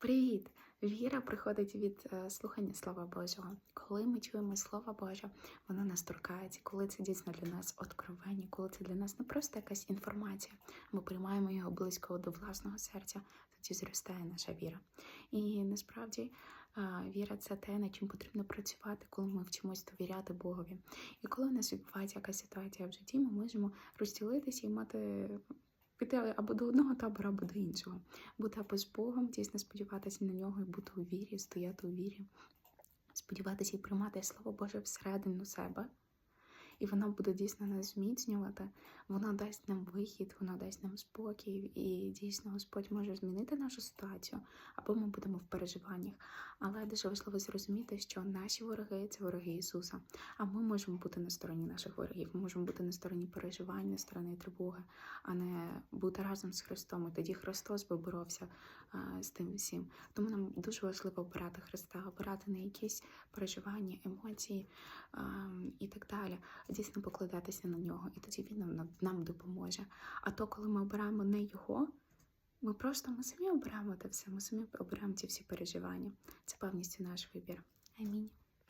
Привіт! Віра приходить від е, слухання Слова Божого. Коли ми чуємо Слово Боже, воно нас торкається, коли це дійсно для нас откровення, коли це для нас не просто якась інформація, ми приймаємо його близько до власного серця, тоді зростає наша віра. І насправді віра це те, над чим потрібно працювати, коли ми вчимось довіряти Богові. І коли у нас відбувається якась ситуація в житті, ми можемо розділитися і мати. Піти або до одного табору, або до іншого бути або з Богом, дійсно сподіватися на нього і бути у вірі, стояти у вірі, сподіватися і приймати Слово Боже всередину себе. І воно буде дійсно нас зміцнювати, воно дасть нам вихід, воно дасть нам спокій, і дійсно Господь може змінити нашу ситуацію, або ми будемо в переживаннях. Але дуже важливо зрозуміти, що наші вороги це вороги Ісуса. А ми можемо бути на стороні наших ворогів, ми можемо бути на стороні переживань, на стороні тривоги, а не бути разом з Христом. І тоді Христос би боровся а, з тим всім. Тому нам дуже важливо обирати Христа, обирати не якісь переживання, емоції і так далі, дійсно покладатися на нього. І тоді він нам, нам допоможе. А то, коли ми обираємо не його. Ми просто ми самі обираємо це все, ми самі обираємо ці всі переживання. Це повністю наш вибір. Амінь.